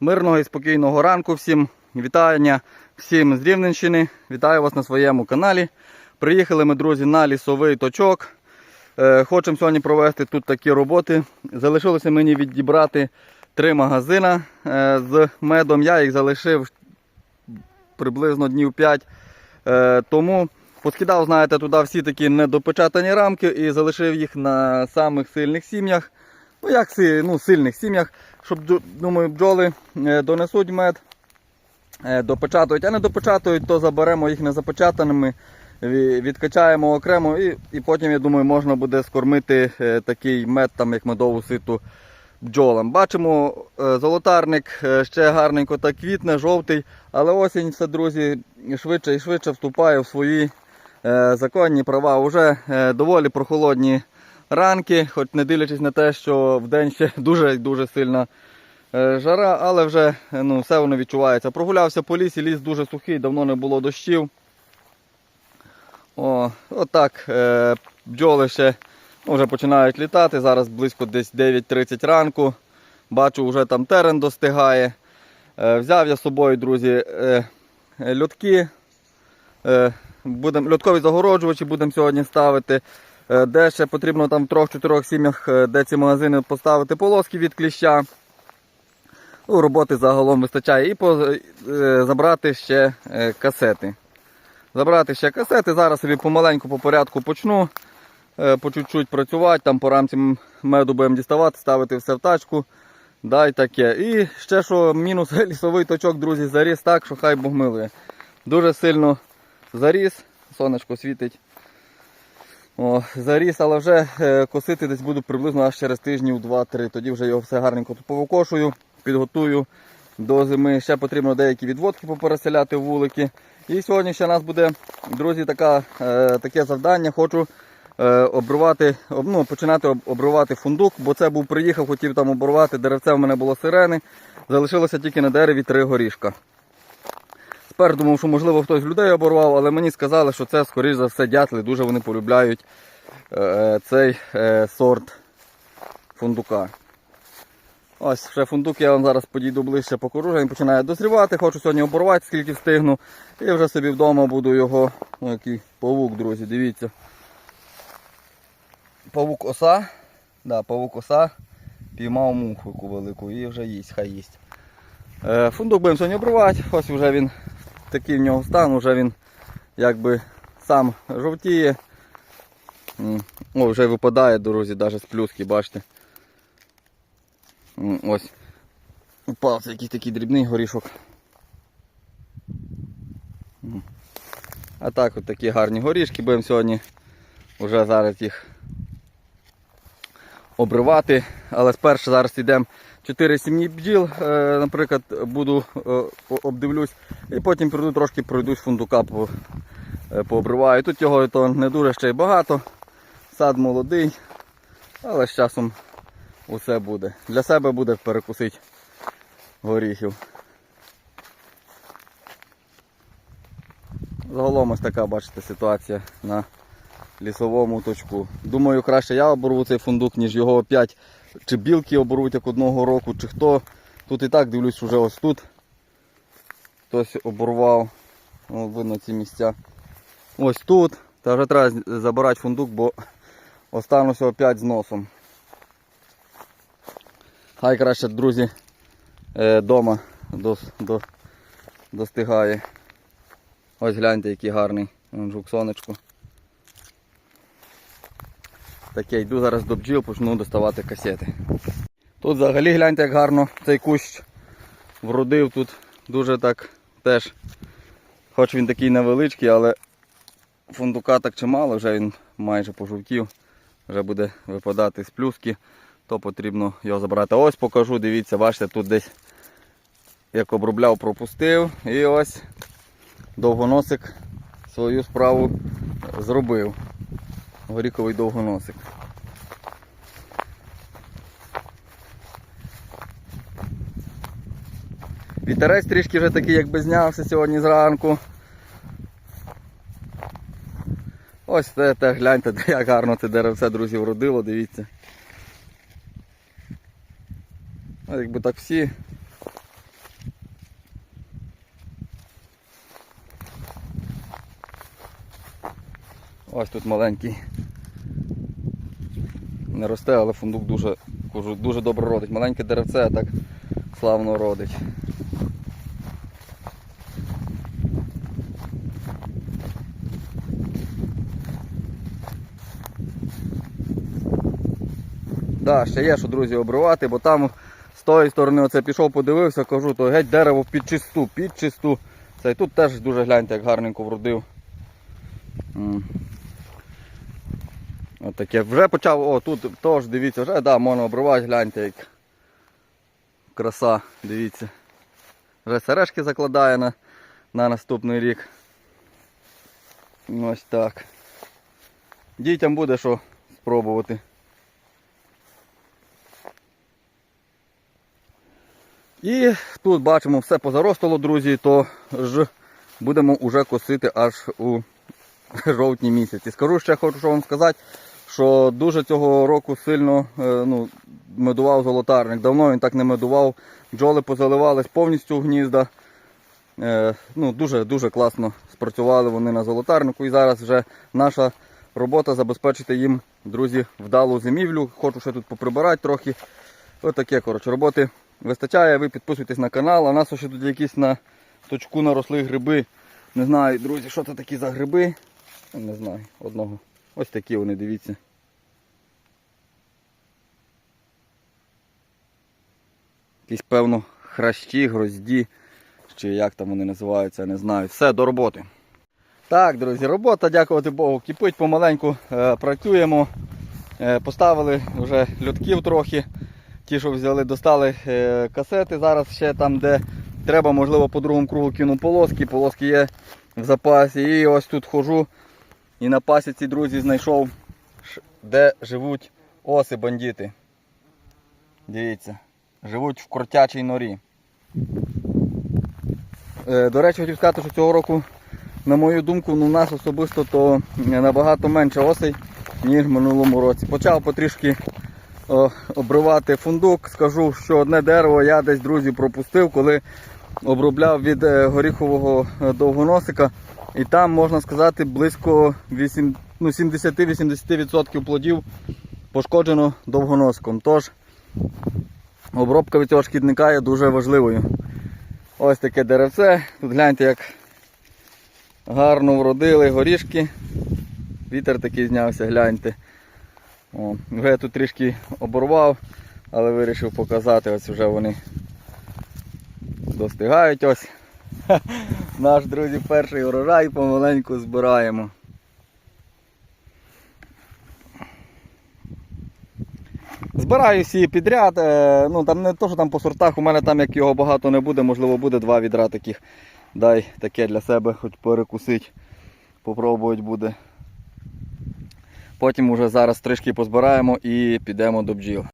Мирного і спокійного ранку всім. Вітання всім з Рівненщини. Вітаю вас на своєму каналі. Приїхали ми, друзі, на лісовий точок. Е, Хочемо сьогодні провести тут такі роботи. Залишилося мені відібрати три магазини е, з медом. Я їх залишив приблизно днів 5. Е, Тому поскидав, знаєте, туди всі такі недопечатані рамки і залишив їх на самих сильних сім'ях. Ну, як ну, сильних сім'ях, щоб думаю, бджоли е, донесуть мед, е, допечатують, а не допечатують, то заберемо їх незапечатаними, ві- відкачаємо окремо і, і потім, я думаю, можна буде скормити е, такий мед, там, як медову ситу бджолам. Бачимо, золотарник ще гарненько так квітне, жовтий, але осінь все, друзі, швидше і швидше вступає в свої законні права. Уже доволі прохолодні ранки, хоч не дивлячись на те, що вдень ще дуже дуже сильна е, жара, але вже е, ну, все воно відчувається. Прогулявся по лісі, ліс дуже сухий, давно не було дощів. О, отак е, бджоли ще ну, вже починають літати. Зараз близько десь 9.30 ранку. Бачу, вже там терен достигає. Взяв я з собою, друзі, льотки. Будем, льоткові загороджувачі будемо сьогодні ставити. Е, Де ще потрібно там в трьох-чотирьох сім'ях, е, де ці магазини поставити полоски від кліща. Ну, роботи загалом вистачає. І по, е, забрати ще касети. Забрати ще касети. Зараз собі помаленьку по порядку почну. По чуть-чуть працювати, там по рамці меду будемо діставати, ставити все в тачку. Да, і таке. І ще що мінус лісовий точок, друзі, заріс так, що хай Бог милує. Дуже сильно заріс, сонечко світить. О, заріс, але вже е, косити десь буду приблизно аж через тижнів 2-3. Тоді вже його все гарненько повикошую, підготую до зими. Ще потрібно деякі відводки попереселяти в вулики. І сьогодні ще у нас буде, друзі, така, е, таке завдання. Хочу е, обрувати, об- ну, починати об- обривати фундук, бо це був приїхав, хотів там оборвати. Деревце в мене було сирени. Залишилося тільки на дереві три горішка. Тепер думав, що можливо хтось людей оборвав, але мені сказали, що це, скоріш за все, дятли. Дуже вони полюбляють е, цей е, сорт фундука. Ось ще фундук я вам зараз підійду ближче покажу, він починає дозрівати, хочу сьогодні оборвати, скільки встигну. І вже собі вдома буду його. Ну, який павук, друзі, дивіться. Павук оса. Да, павук оса. Піймав муху велику і вже їсть, хай їсть. Е, Фундук будемо сьогодні обривати, ось вже він такий в нього стан, вже він якби сам жовтіє. О, вже випадає, друзі, навіть з плюски, бачите. Ось. Упав якийсь такий дрібний горішок. А так от такі гарні горішки будемо сьогодні вже зараз їх обривати. Але спершу зараз йдемо 4 сім'ї бджіл, е, наприклад, буду е, обдивлюсь, і потім прийду трошки пройдусь фундука по, е, пообриваю. Тут його то не дуже ще й багато. Сад молодий, але з часом усе буде. Для себе буде перекусити горіхів. Загалом ось така, бачите, ситуація на лісовому точку. Думаю, краще я оборву цей фундук, ніж його опять чи білки оборвуть як одного року, чи хто. Тут і так дивлюсь, вже ось тут. Хтось оборвав. О, видно ці місця. Ось тут. Та вже треба забирати фундук, бо остануся опять з носом. Хай краще, друзі, е, дома дос, до, достигає. Ось гляньте, який гарний жук сонечко. Таке, йду зараз до бджіл, почну доставати касети. Тут взагалі гляньте, як гарно цей кущ вродив тут дуже так теж. Хоч він такий невеличкий, але фундука так чимало, вже він майже пожовтів, вже буде випадати з плюски, то потрібно його забрати. Ось покажу, дивіться, бачите, тут десь як обробляв, пропустив. І ось довгоносик свою справу зробив. Горіковий довгоносик. Вітерець трішки вже такий якби знявся сьогодні зранку. Ось те, те гляньте, як гарно це деревце, друзі, вродило, дивіться. Якби так всі тут маленький. Не росте, але фундук дуже, дуже добре родить. Маленьке деревце, так славно родить. Да, ще є, що друзі, обривати, бо там з тої сторони оце пішов, подивився, кажу, то геть дерево під чисту, під чисту. Це і тут теж дуже гляньте, як гарненько вродив. М. От. Вже почав, о, тут теж дивіться, вже да, можна обривати, гляньте, як краса, дивіться. Вже сережки закладає на, на наступний рік. Ось так. Дітям буде що спробувати. І тут бачимо все позаростало, друзі, то ж будемо вже косити аж у жовтні місяці. Скажу ще хочу вам сказати, що дуже цього року сильно е, ну, медував золотарник. Давно він так не медував. Бджоли позаливались повністю в гнізда. Е, ну, дуже, дуже класно спрацювали вони на золотарнику. І зараз вже наша робота забезпечити їм, друзі, вдалу зимівлю. Хочу ще тут поприбирати трохи. Ось таке, коротше, роботи вистачає. Ви підписуйтесь на канал. А нас ще тут якісь на точку наросли гриби. Не знаю, друзі, що це такі за гриби. Не знаю, одного. Ось такі вони, дивіться. Якісь, певно, хращі, грозді, чи як там вони називаються, не знаю. Все, до роботи. Так, друзі, робота, дякувати Богу, кипить, помаленьку е, працюємо. Е, поставили вже льотків трохи. Ті, що взяли, достали е, касети. Зараз ще там, де треба, можливо, по другому кругу кину полоски. Полоски є в запасі. І ось тут хожу. І на пасіці, друзі, знайшов, де живуть оси бандити. Дивіться, живуть в кротячій норі. Е, До речі, хотів сказати, що цього року, на мою думку, ну, у нас особисто то набагато менше осей, ніж в минулому році. Почав потрішки обривати фундук. Скажу, що одне дерево я десь, друзі, пропустив, коли обробляв від е, горіхового е, довгоносика. І там, можна сказати, близько 8, ну, 70-80% плодів пошкоджено довгоноском. Тож обробка від цього шкідника є дуже важливою. Ось таке деревце. Тут гляньте, як гарно вродили горішки. Вітер такий знявся, гляньте. О, вже я тут трішки оборвав, але вирішив показати, ось вже вони достигають ось. Наш, друзі, перший урожай помаленьку збираємо. Збираю всі підряд. е, Ну там не то, що там по сортах, у мене там як його багато не буде, можливо буде два відра таких. Дай таке для себе, хоч перекусить. Попробувати буде. Потім уже зараз трішки позбираємо і підемо до бджіл.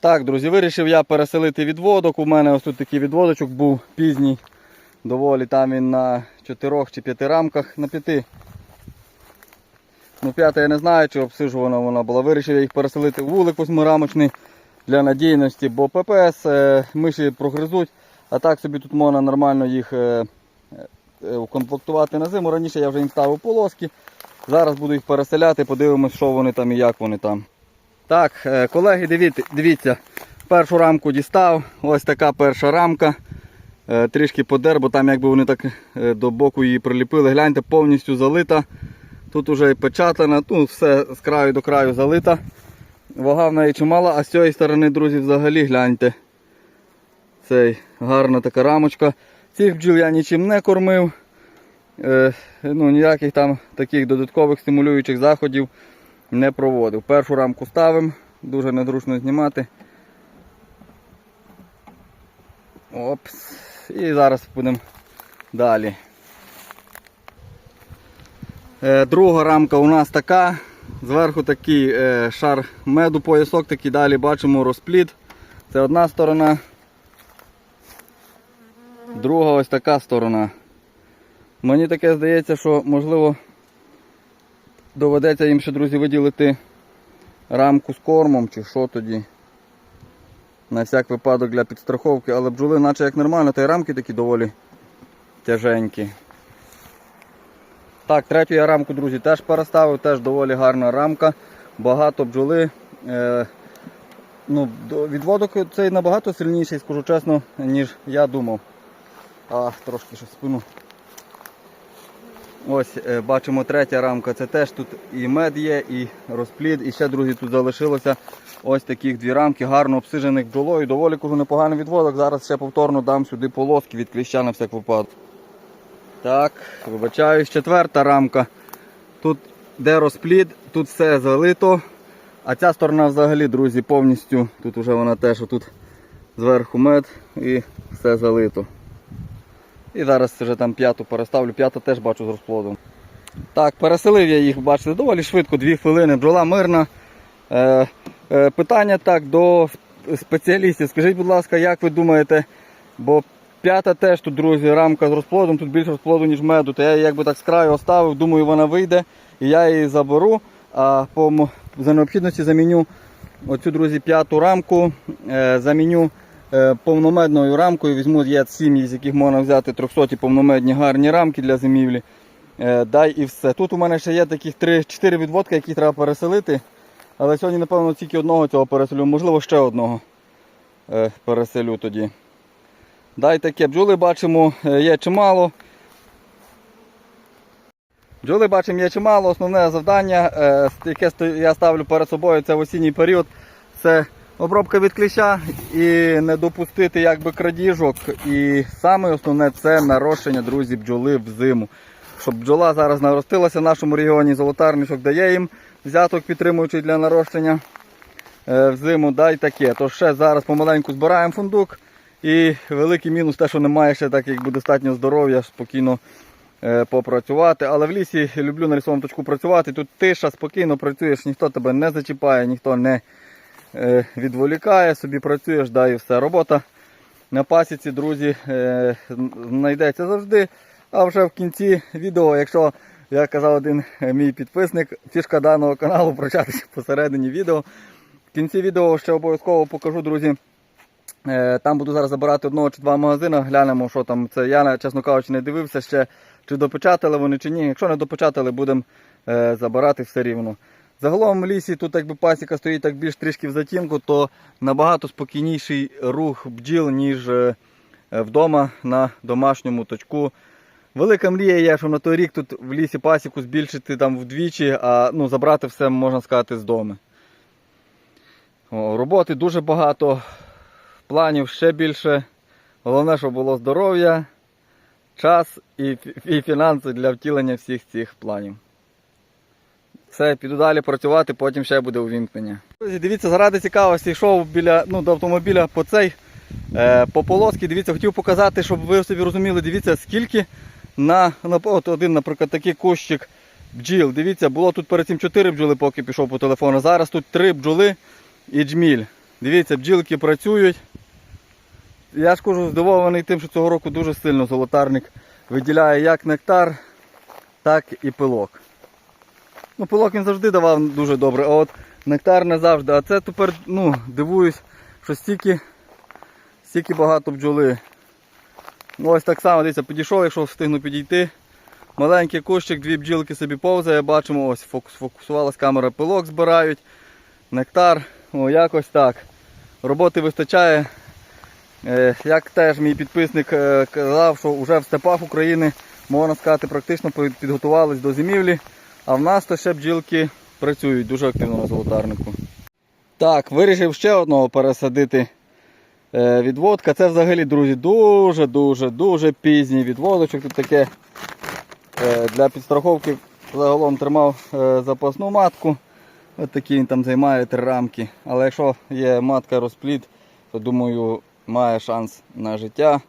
Так, друзі, вирішив я переселити відводок. У мене ось тут такий відводочок був пізній. Доволі там він на 4 чи 5 рамках, на 5. Ну, п'ята я не знаю, чи обсижувана вона була. Вирішив я їх переселити в вулик восьмирамочний для надійності, бо ППС е, миші прогризуть, а так собі тут можна нормально їх е, е, укомплектувати на зиму. Раніше я вже їм ставив полоски. Зараз буду їх переселяти, подивимось, що вони там і як вони там. Так, колеги, дивіться, дивіться, першу рамку дістав. Ось така перша рамка. Трішки подер, бо там якби вони так до боку її приліпили. Гляньте, повністю залита. Тут вже і печатана, ну, все з краю до краю залита. Вага в неї чимала, а з цієї сторони, друзі, взагалі гляньте. Цей гарна така рамочка. Цих бджіл я нічим не кормив. Е, ну, ніяких там таких додаткових стимулюючих заходів не проводив. Першу рамку ставимо, дуже незручно знімати. Опс. І зараз будемо далі. Е, Друга рамка у нас така. Зверху такий е, шар меду, поясок, такий далі бачимо розпліт. Це одна сторона. Друга ось така сторона. Мені таке здається, що можливо доведеться їм ще, друзі, виділити рамку з кормом чи що тоді. На всяк випадок для підстраховки, але бджоли наче як нормально, та й рамки такі доволі тяженькі. Так, третю я рамку, друзі, теж переставив, теж доволі гарна рамка. Багато бджоли. Е, ну, відводок цей набагато сильніший, скажу чесно, ніж я думав. А, трошки щось спину. Ось е, бачимо третя рамка. Це теж тут і мед є, і розплід. І ще, друзі, тут залишилося ось таких дві рамки, гарно обсижених бджолою. Доволі кажу, непоганий відводок. Зараз ще повторно дам сюди полоски від кліща на всяк випадок. Так, вибачаюсь, четверта рамка. Тут де розплід, тут все залито. А ця сторона взагалі, друзі, повністю. Тут вже вона теж тут зверху мед і все залито. І зараз вже там п'яту переставлю, п'ята теж бачу з розплодом. Так, переселив я їх, бачите, доволі швидко, дві хвилини, бджола мирна. Е, е, питання так до спеціалістів. Скажіть, будь ласка, як ви думаєте, бо п'ята теж тут, друзі, рамка з розплодом, тут більше розплоду, ніж меду. То я її якби так з краю оставив, думаю, вона вийде і я її заберу. А по, за необхідності заміню оцю, друзі, п'яту рамку, е, заміню е, повномедною рамкою. Візьму є сім'ї, з яких можна взяти 300 повномедні гарні рамки для зимівлі. Е, дай і все. Тут у мене ще є таких 3-4 відводки, які треба переселити. Але сьогодні, напевно, тільки одного цього переселю, можливо, ще одного е, переселю тоді. Дай таке. Бджоли бачимо, е, є чимало. Бджоли бачимо, є чимало. Основне завдання, е, яке я ставлю перед собою, це в осінній період. Це обробка від кліща і не допустити якби крадіжок. І саме основне це нарощення, друзі, бджоли в зиму. Щоб бджола зараз наростилася в нашому регіоні, золотарничок дає їм взяток підтримуючий для нарощення е, в зиму, дай таке. Тож ще зараз помаленьку збираємо фундук. І великий мінус те, що немає ще так, якби достатньо здоров'я, спокійно е, попрацювати. Але в лісі люблю на лісовому точку працювати. Тут тиша, спокійно працюєш, ніхто тебе не зачіпає, ніхто не е, відволікає, собі працюєш, да і все. Робота на пасіці, друзі, е, знайдеться завжди. А вже в кінці відео, якщо як казав один е, мій підписник, фішка даного каналу прочатися посередині відео. В кінці відео ще обов'язково покажу, друзі. Е, Там буду зараз забирати одного чи два магазини, глянемо, що там. Це я, чесно кажучи, не дивився ще, чи допечатали вони, чи ні. Якщо не допечатали, будемо е, забирати все рівно. Загалом в лісі тут якби пасіка стоїть так більш трішки в затінку, то набагато спокійніший рух бджіл, ніж е, вдома на домашньому точку. Велика мрія є, що на той рік тут в лісі пасіку збільшити там вдвічі, а ну, забрати все, можна сказати, з дому. Роботи дуже багато, планів ще більше. Головне, щоб було здоров'я, час і, і фінанси для втілення всіх цих планів. Все, піду далі працювати, потім ще буде увімкнення. Дивіться, заради цікавості йшов біля, ну, до автомобіля по цей, е, по полоски. Дивіться, хотів показати, щоб ви собі розуміли, дивіться, скільки на, на от один, наприклад, такий кущик бджіл. Дивіться, було тут перед цим 4 бджоли, поки пішов по телефону. Зараз тут 3 бджоли і джміль. Дивіться, бджілки працюють. Я ж кажу, здивований тим, що цього року дуже сильно золотарник виділяє як нектар, так і пилок. Ну, пилок він завжди давав дуже добре, а от нектар не завжди. А це тепер ну, дивуюсь, що стільки, стільки багато бджоли. Ну, Ось так само, дивіться, підійшов, якщо встигну підійти. Маленький кущик, дві бджілки собі повзає, бачимо, ось фокус, фокусувалась камера, пилок збирають, нектар, о, якось так. Роботи вистачає. Е, Як теж мій підписник е, казав, що вже в степах України, можна сказати, практично підготувались до зимівлі, а в нас то ще бджілки працюють дуже активно на золотарнику. Так, вирішив ще одного пересадити е, відводка. Це взагалі, друзі, дуже-дуже дуже пізній відводочок. Тут таке для підстраховки загалом тримав запасну матку. Ось такий він там займає три рамки. Але якщо є матка розплід, то думаю має шанс на життя.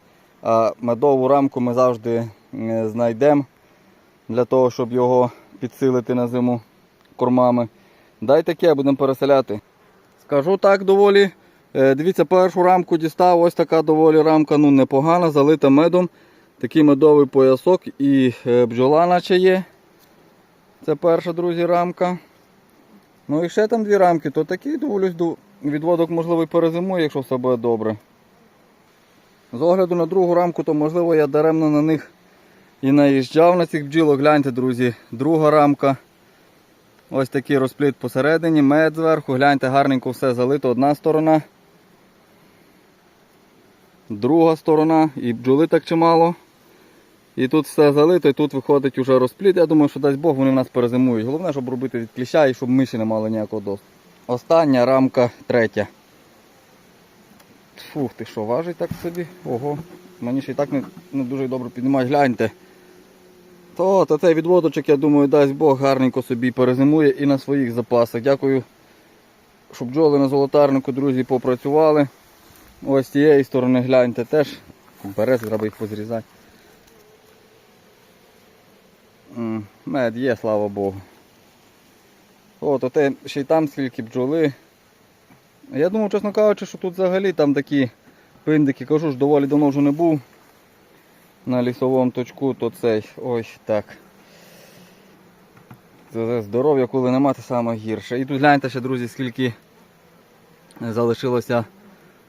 А медову рамку ми завжди е, знайдемо для того, щоб його підсилити на зиму кормами. Дай таке, будемо переселяти. Скажу так доволі. Е, Дивіться, першу рамку дістав, ось така доволі рамка, ну непогана, залита медом. Такий медовий поясок і е, бджола наче є. Це перша, друзі, рамка. Ну і ще там дві рамки, то такий ду- відводок можливо перезимує, якщо все буде добре. З огляду на другу рамку, то можливо я даремно на них І наїжджав на цих бджілок, гляньте, друзі, друга рамка. Ось такий розпліт посередині, мед зверху, гляньте, гарненько все залито одна сторона. Друга сторона, і бджоли так чимало. І тут все залито, і тут виходить уже розпліт. Я думаю, що дасть Бог, вони в нас перезимують. Головне, щоб робити від кліща і щоб миші не мали ніякого доступу. Остання рамка третя. Фух, ти що, важить так собі? Ого. Мені ще і так не, не дуже добре піднімають. Гляньте. То, то цей відводочок, я думаю, дасть Бог гарненько собі перезимує і на своїх запасах. Дякую, щоб бджоли на золотарнику, друзі, попрацювали. Ось з цієї сторони гляньте теж. Берези, треба їх позрізати. Мед є, слава Богу. О, то те ще й там скільки бджоли. Я думав, чесно кажучи, що тут взагалі там такі пиндики, кажу ж, доволі давно вже не був на лісовому точку, то цей. Ой, так. Це здоров'я, коли нема, це саме гірше. І тут гляньте ще, друзі, скільки залишилося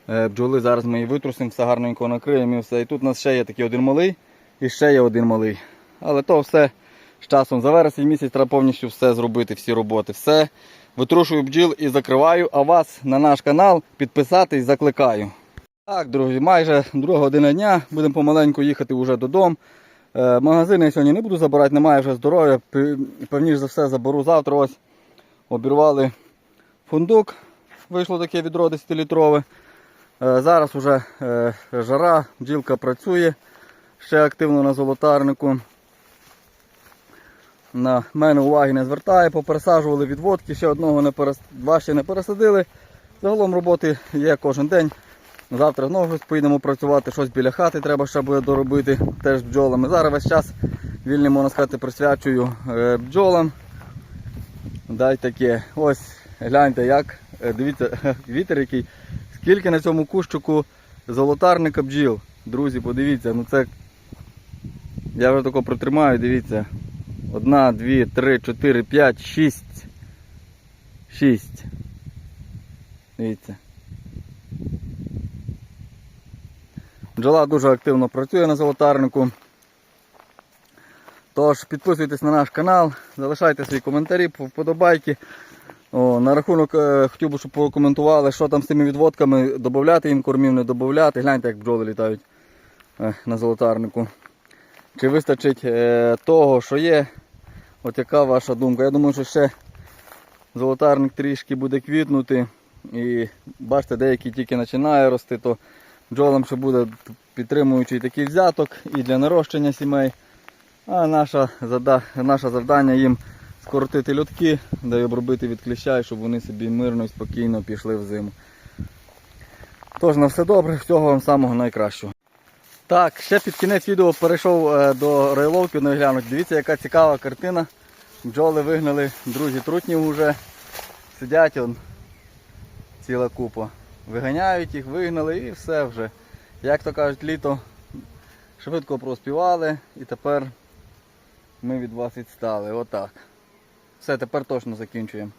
е, бджоли. Зараз ми її витрусимо, все гарненько накриємо і все. І тут у нас ще є такий один малий і ще є один малий. Але то все з часом за вересень місяць треба повністю все зробити, всі роботи. Все. Витрушую бджіл і закриваю, а вас на наш канал підписатись закликаю. Так, друзі, майже друга година дня. Будемо помаленьку їхати вже додому. Е, Магазини я сьогодні не буду забирати, немає вже здоров'я. Пе- Певніше за все заберу завтра. Ось обірвали фундук. Вийшло таке відро 10-літрове. Е, Зараз вже е, жара, бджілка працює ще активно на золотарнику. На мене уваги не звертає, попересаджували відводки, ще одного не перес... два ще не пересадили. Загалом роботи є кожен день. Завтра знову поїдемо працювати, щось біля хати треба ще буде доробити, теж бджолами. Зараз весь час вільний, можна сказати, присвячую е, бджолам. Дай таке. Ось гляньте, як. Е, Дивіться, вітер який. Скільки на цьому кущику золотарника бджіл. Друзі, подивіться, ну це. Я вже тако протримаю, дивіться. Одна, дві, три, чотири, п'ять, шість. Шість. Дивіться. Бджола дуже активно працює на золотарнику. Тож підписуйтесь на наш канал, залишайте свої коментарі, вподобайки. О, на рахунок е, хотів би, щоб прокоментували, що там з цими відводками, додати їм кормів, не додати. Гляньте, як бджоли літають е, на золотарнику. Чи вистачить е, того, що є? От яка ваша думка? Я думаю, що ще золотарник трішки буде квітнути. І бачите, деякі тільки починає рости, то бджолам ще буде підтримуючий такий взяток і для нарощення сімей. А наша, наше завдання їм скоротити льотки, да й обробити від кліща, щоб вони собі мирно і спокійно пішли в зиму. Тож на все добре, всього вам самого найкращого. Так, ще під кінець відео перейшов е, до рейловки ну, глянуть. Дивіться, яка цікава картина. Бджоли вигнали, друзі, трутнів вже. Сидять он, ціла купа. Виганяють їх, вигнали і все вже. Як то кажуть, літо швидко проспівали і тепер ми від вас відстали. Отак. Все, тепер точно закінчуємо.